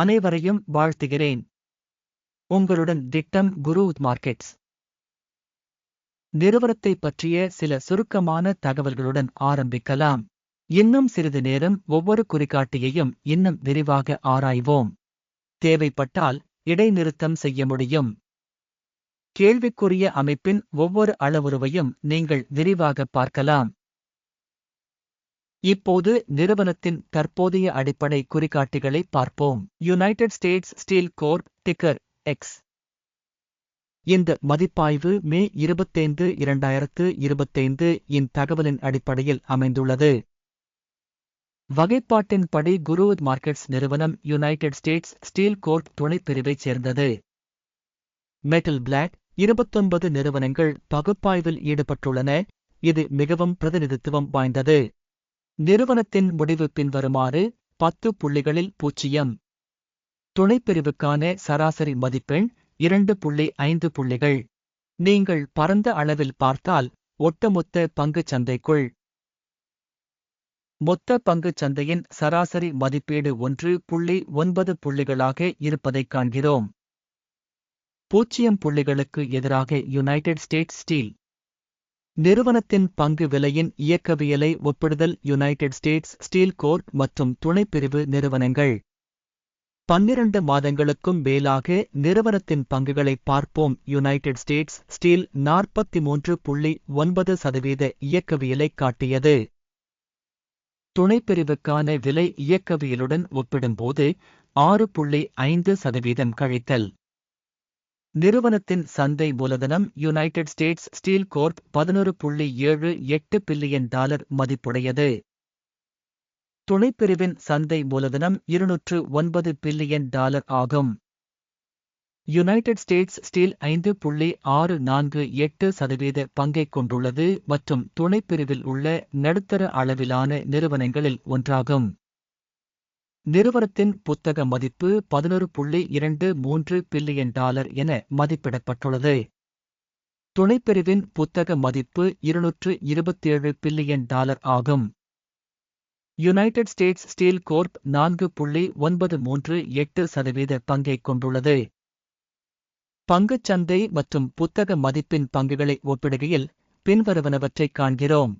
அனைவரையும் வாழ்த்துகிறேன். உங்களுடன் திட்டம் குரு மார்க்கெட்ஸ். நிறுவனத்தை பற்றிய சில சுருக்கமான தகவல்களுடன் ஆரம்பிக்கலாம். இன்னும் சிறிது நேரம் ஒவ்வொரு குறிகாட்டியையும் இன்னும் விரிவாக ஆராய்வோம். தேவைப்பட்டால் இடைநிறுத்தம் செய்ய முடியும். கேள்விக்குரிய அமைப்பின் ஒவ்வொரு அளவுருவையும் நீங்கள் விரிவாக பார்க்கலாம். இப்போது நிறுவனத்தின் தற்போதைய அடிப்படை குறிகாட்டிகளை பார்ப்போம். United States Steel Corp ticker X இந்த மதிப்பாய்வு மே இருபத்தைந்து இரண்டாயிரத்து இருபத்தைந்து இன் தகவலின் அடிப்படையில் அமைந்துள்ளது. வகைப்பாட்டின்படி குரு மார்க்கெட்ஸ் நிறுவனம் யுனைடெட் ஸ்டேட்ஸ் ஸ்டீல் கோர்ப் துணைப்பிரிவைச் சேர்ந்தது. மெட்டல் பிளாக் இருபத்தொன்பது நிறுவனங்கள் பகுப்பாய்வில் ஈடுபட்டுள்ளன. இது மிகவும் பிரதிநிதித்துவம் வாய்ந்தது. நிறுவனத்தின் முடிவு பின்வருமாறு பத்து புள்ளிகளில் பூஜ்ஜியம். துணைப்பிரிவுக்கான சராசரி மதிப்பெண் இரண்டு புள்ளி ஐந்து புள்ளிகள். நீங்கள் பரந்த அளவில் பார்த்தால் ஒட்டுமொத்த பங்குச் சந்தைக்குள். மொத்த பங்குச் சந்தையின் சராசரி மதிப்பீடு ஒன்று புள்ளி ஒன்பது புள்ளிகளாக இருப்பதைக் காண்கிறோம். பூஜ்ஜியம் புள்ளிகளுக்கு எதிராக யுனைடெட் ஸ்டேட்ஸ் ஸ்டீல் நிறுவனத்தின் பங்கு விலையின் இயக்கவியலை ஒப்பிடுதல் யுனைடெட் ஸ்டேட்ஸ் ஸ்டீல் கோர்ட் மற்றும் துணைப்பிரிவு நிறுவனங்கள். பன்னிரண்டு மாதங்களுக்கும் மேலாக நிறுவனத்தின் பங்குகளை பார்ப்போம். யுனைடெட் ஸ்டேட்ஸ் ஸ்டீல் நாற்பத்தி மூன்று புள்ளி ஒன்பது சதவீத இயக்கவியலை காட்டியது. துணைப்பிரிவுக்கான விலை இயக்கவியலுடன் ஒப்பிடும்போது ஆறு புள்ளி ஐந்து சதவீதம் கழித்தல். நிறுவனத்தின் சந்தை மூலதனம் யுனைடெட் ஸ்டேட்ஸ் ஸ்டீல் கோர்ப் பதினொரு புள்ளி ஏழு எட்டு பில்லியன் டாலர் மதிப்புடையது. துணைப்பிரிவின் சந்தை மூலதனம் இருநூற்று ஒன்பது பில்லியன் டாலர் ஆகும். யுனைடெட் ஸ்டேட்ஸ் ஸ்டீல் ஐந்து புள்ளி ஆறு நான்கு எட்டு சதவீத பங்கைக் கொண்டுள்ளது மற்றும் துணைப்பிரிவில் உள்ள நடுத்தர அளவிலான நிறுவனங்களில் ஒன்றாகும். நிறுவனத்தின் புத்தக மதிப்பு பதினொரு புள்ளி இரண்டு மூன்று பில்லியன் டாலர் என மதிப்பிடப்பட்டுள்ளது. துணைப்பிரிவின் புத்தக மதிப்பு இருநூற்று இருபத்தேழு பில்லியன் டாலர் ஆகும். யுனைடெட் ஸ்டேட்ஸ் ஸ்டீல் கோர்ப் நான்கு புள்ளி ஒன்பது மூன்று எட்டு சதவீத பங்கைக் கொண்டுள்ளது. பங்குச் சந்தை மற்றும் புத்தக மதிப்பின் பங்குகளை ஒப்பிடுகையில் பின்வருவனவற்றைக் காண்கிறோம்.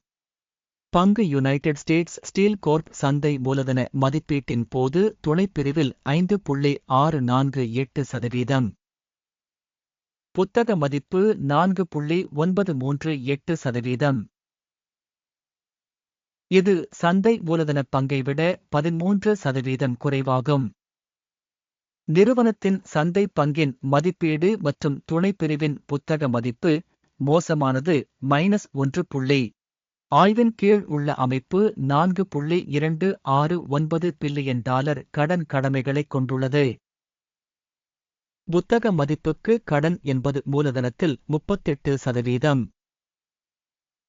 பங்கு யுனைடெட் ஸ்டேட்ஸ் ஸ்டீல் கோர்ப் சந்தை மூலதன மதிப்பீட்டின் போது துணைப்பிரிவில் ஐந்து புள்ளி ஆறு நான்கு எட்டு சதவீதம். புத்தக மதிப்பு நான்கு புள்ளி ஒன்பது மூன்று எட்டு சதவீதம். இது சந்தை மூலதன பங்கை விட பதிமூன்று சதவீதம் குறைவாகும். நிறுவனத்தின் சந்தை பங்கின் மதிப்பீடு மற்றும் துணைப்பிரிவின் புத்தக மதிப்பு மோசமானது மைனஸ் ஒன்று புள்ளி ஆய்வின் கீழ் உள்ள அமைப்பு நான்கு புள்ளி இரண்டு ஆறு ஒன்பது பில்லியன் டாலர் கடன் கடமைகளைக் கொண்டுள்ளது. புத்தக மதிப்புக்கு கடன் என்பது மூலதனத்தில் முப்பத்தெட்டு சதவீதம்.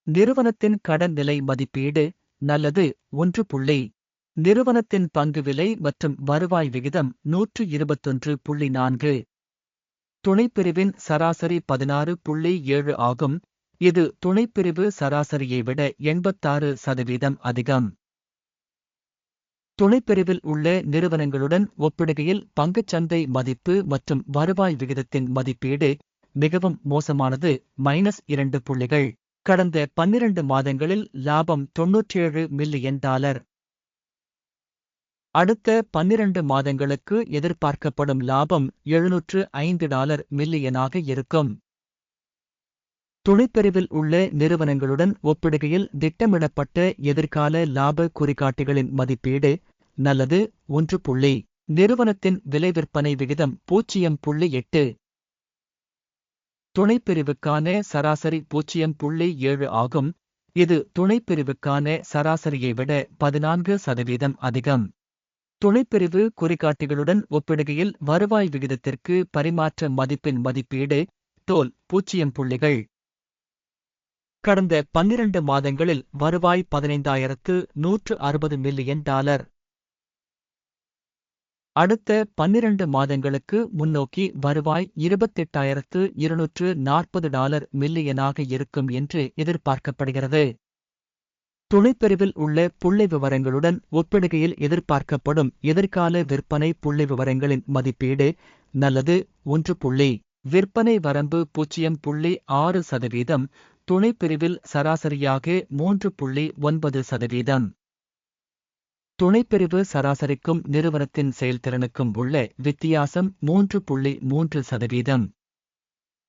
நிறுவனத்தின் கடன் நிலை மதிப்பீடு நல்லது ஒன்று புள்ளி. நிறுவனத்தின் பங்கு விலை மற்றும் வருவாய் விகிதம் நூற்று இருபத்தொன்று புள்ளி நான்கு. துணைப்பிரிவின் சராசரி பதினாறு புள்ளி ஏழு ஆகும். இது துணைப்பிரிவு சராசரியை விட எண்பத்தாறு சதவீதம் அதிகம். துணைப்பிரிவில் உள்ள நிறுவனங்களுடன் ஒப்பிடுகையில் பங்குச்சந்தை மதிப்பு மற்றும் வருவாய் விகிதத்தின் மதிப்பீடு மிகவும் மோசமானது மைனஸ் இரண்டு புள்ளிகள். கடந்த பன்னிரண்டு மாதங்களில் லாபம் தொன்னூற்றேழு மில்லியன் டாலர். அடுத்த பன்னிரண்டு மாதங்களுக்கு எதிர்பார்க்கப்படும் லாபம் எழுநூற்று ஐந்து டாலர் மில்லியனாக இருக்கும். துணைப்பிரிவில் உள்ள நிறுவனங்களுடன் ஒப்பிடுகையில் திட்டமிடப்பட்ட எதிர்கால லாப குறிகாட்டிகளின் மதிப்பீடு நல்லது ஒன்று புள்ளி. நிறுவனத்தின் விலை விற்பனை விகிதம் பூஜ்ஜியம் புள்ளி எட்டு. துணைப்பிரிவுக்கான சராசரி பூஜ்ஜியம் புள்ளி ஏழு ஆகும். இது துணைப்பிரிவுக்கான சராசரியை விட பதினான்கு சதவீதம் அதிகம். துணைப்பிரிவு குறிகாட்டிகளுடன் ஒப்பிடுகையில் வருவாய் விகிதத்திற்கு பரிமாற்ற மதிப்பின் மதிப்பீடு தோல் பூஜ்ஜியம் புள்ளிகள். கடந்த பன்னிரண்டு மாதங்களில் வருவாய் பதினைந்தாயிரத்து நூற்று அறுபது மில்லியன் டாலர். அடுத்த பன்னிரண்டு மாதங்களுக்கு முன்னோக்கி வருவாய் இருபத்தெட்டாயிரத்து இருநூற்று நாற்பது டாலர் மில்லியனாக இருக்கும் என்று எதிர்பார்க்கப்படுகிறது. துணைப்பிரிவில் உள்ள புள்ளி விவரங்களுடன் ஒப்பிடுகையில் எதிர்பார்க்கப்படும் எதிர்கால விற்பனை புள்ளி விவரங்களின் மதிப்பீடு நல்லது ஒன்று புள்ளி. விற்பனை வரம்பு பூஜ்ஜியம் புள்ளி ஆறு சதவீதம் துணைப்பிரிவில் சராசரியாக மூன்று புள்ளி ஒன்பது சதவீதம். துணைப்பிரிவு சராசரிக்கும் நிறுவனத்தின் செயல்திறனுக்கும் உள்ள வித்தியாசம் மூன்று புள்ளி மூன்று சதவீதம்.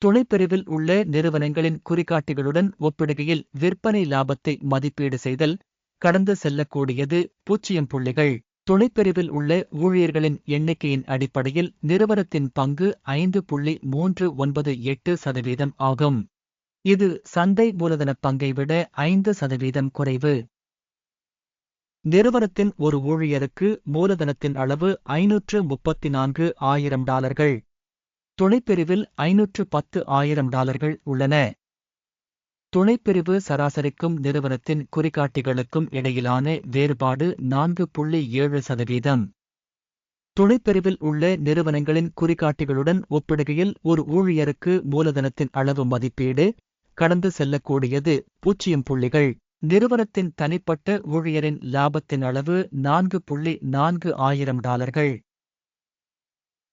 துணைப்பிரிவில் உள்ள நிறுவனங்களின் குறிகாட்டிகளுடன் ஒப்பிடுகையில் விற்பனை லாபத்தை மதிப்பீடு செய்தல் கடந்து செல்லக்கூடியது பூஜ்ஜியம் புள்ளிகள். துணைப்பிரிவில் உள்ள ஊழியர்களின் எண்ணிக்கையின் அடிப்படையில் நிறுவனத்தின் பங்கு ஐந்து புள்ளி மூன்று ஒன்பது எட்டு சதவீதம் ஆகும். இது சந்தை மூலதன பங்கை விட ஐந்து சதவீதம் குறைவு. நிறுவனத்தின் ஒரு ஊழியருக்கு மூலதனத்தின் அளவு ஐநூற்று முப்பத்தி நான்கு ஆயிரம் டாலர்கள். துணைப்பிரிவில் ஐநூற்று பத்து ஆயிரம் டாலர்கள் உள்ளன. துணைப்பிரிவு சராசரிக்கும் நிறுவனத்தின் குறிகாட்டிகளுக்கும் இடையிலான வேறுபாடு நான்கு புள்ளி ஏழு சதவீதம். துணைப்பிரிவில் உள்ள நிறுவனங்களின் குறிகாட்டிகளுடன் ஒப்பிடுகையில் ஒரு ஊழியருக்கு மூலதனத்தின் அளவு மதிப்பீடு கடந்து செல்லக்கூடியது பூஜ்ஜியம் புள்ளிகள். நிறுவனத்தின் தனிப்பட்ட ஊழியரின் லாபத்தின் அளவு நான்கு புள்ளி நான்கு ஆயிரம் டாலர்கள்.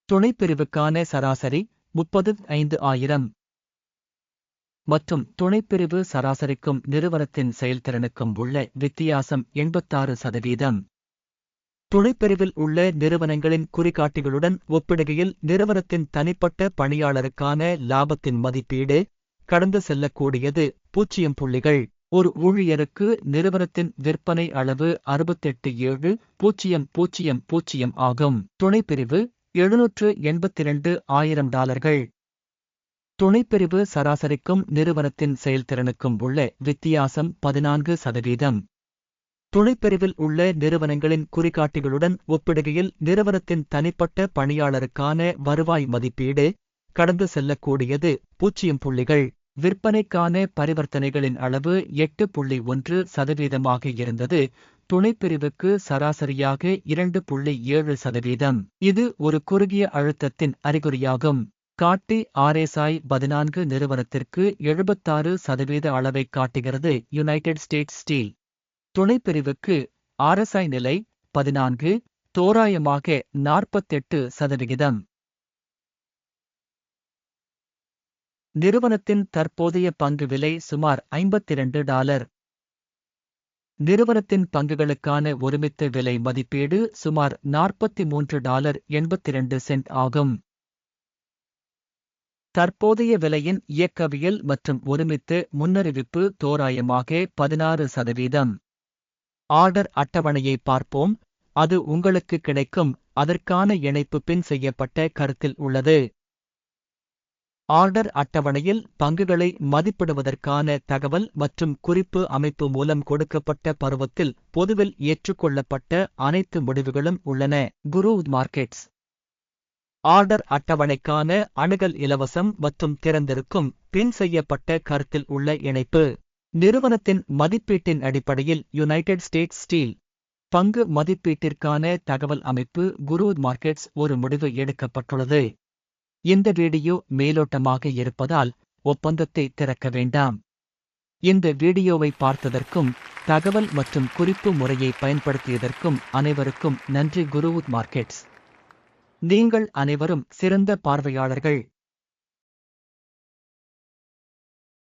துணைப்பிரிவுக்கான சராசரி முப்பது ஐந்து ஆயிரம். மற்றும் துணைப்பிரிவு சராசரிக்கும் நிறுவனத்தின் செயல்திறனுக்கும் உள்ள வித்தியாசம் எண்பத்தாறு சதவீதம். துணைப்பிரிவில் உள்ள நிறுவனங்களின் குறிகாட்டிகளுடன் ஒப்பிடுகையில் நிறுவனத்தின் தனிப்பட்ட பணியாளருக்கான லாபத்தின் மதிப்பீடு கடந்து செல்லக்கூடியது பூஜ்ஜியம் புள்ளிகள். ஒரு ஊழியருக்கு நிறுவனத்தின் விற்பனை அளவு அறுபத்தெட்டு ஏழு பூஜ்ஜியம் பூஜ்ஜியம் பூஜ்ஜியம் ஆகும். துணைப்பிரிவு எழுநூற்று எண்பத்தி இரண்டு ஆயிரம் டாலர்கள். துணைப்பிரிவு சராசரிக்கும் நிறுவனத்தின் செயல்திறனுக்கும் உள்ள வித்தியாசம் பதினான்கு சதவீதம். துணைப்பிரிவில் உள்ள நிறுவனங்களின் குறிகாட்டிகளுடன் ஒப்பிடுகையில் நிறுவனத்தின் தனிப்பட்ட பணியாளருக்கான வருவாய் மதிப்பீடு கடந்து செல்லக்கூடியது பூஜ்ஜியம் புள்ளிகள். விற்பனைக்கான பரிவர்த்தனைகளின் அளவு எட்டு புள்ளி ஒன்று சதவீதமாக இருந்தது. துணைப்பிரிவுக்கு சராசரியாக இரண்டு புள்ளி ஏழு சதவீதம். இது ஒரு குறுகிய அழுத்தத்தின் அறிகுறியாகும். காட்டி ஆர்எஸ்ஐ பதினான்கு நிறுவனத்திற்கு எழுபத்தாறு சதவீத அளவைக் காட்டுகிறது யுனைடெட் ஸ்டேட்ஸ் ஸ்டீல். துணைப்பிரிவுக்கு ஆர்எஸ்ஐ நிலை பதினான்கு தோராயமாக நாற்பத்தெட்டு சதவிகிதம். நிறுவனத்தின் தற்போதைய பங்கு விலை சுமார் ஐம்பத்திரண்டு டாலர். நிறுவனத்தின் பங்குகளுக்கான ஒருமித்த விலை மதிப்பீடு சுமார் நாற்பத்தி மூன்று டாலர் எண்பத்திரண்டு சென்ட் ஆகும். தற்போதைய விலையின் இயக்கவியல் மற்றும் ஒருமித்து முன்னறிவிப்பு தோராயமாக பதினாறு சதவீதம். ஆர்டர் அட்டவணையை பார்ப்போம். அது உங்களுக்கு கிடைக்கும். அதற்கான இணைப்பு பின் செய்யப்பட்ட கருத்தில் உள்ளது. ஆர்டர் அட்டவணையில் பங்குகளை மதிப்பிடுவதற்கான தகவல் மற்றும் குறிப்பு அமைப்பு மூலம் கொடுக்கப்பட்ட பருவத்தில் பொதுவில் ஏற்றுக்கொள்ளப்பட்ட அனைத்து முடிவுகளும் உள்ளன. குரு மார்க்கெட்ஸ். ஆர்டர் அட்டவணைக்கான அணுகல் இலவசம் மற்றும் திறந்திருக்கும் பின் செய்யப்பட்ட கருத்தில் உள்ள இணைப்பு. நிறுவனத்தின் மதிப்பீட்டின் அடிப்படையில் யுனைடெட் ஸ்டேட்ஸ் ஸ்டீல் பங்கு மதிப்பீட்டிற்கான தகவல் அமைப்பு குரு மார்க்கெட்ஸ் ஒரு முடிவு எடுக்கப்பட்டுள்ளது. இந்த வீடியோ மேலோட்டமாக இருப்பதால் ஒப்பந்தத்தை திறக்க வேண்டாம். இந்த வீடியோவை பார்த்ததற்கும் தகவல் மற்றும் குறிப்பு முறையை பயன்படுத்தியதற்கும் அனைவருக்கும் நன்றி குருவுத் மார்க்கெட்ஸ். நீங்கள் அனைவரும் சிறந்த பார்வையாளர்கள்.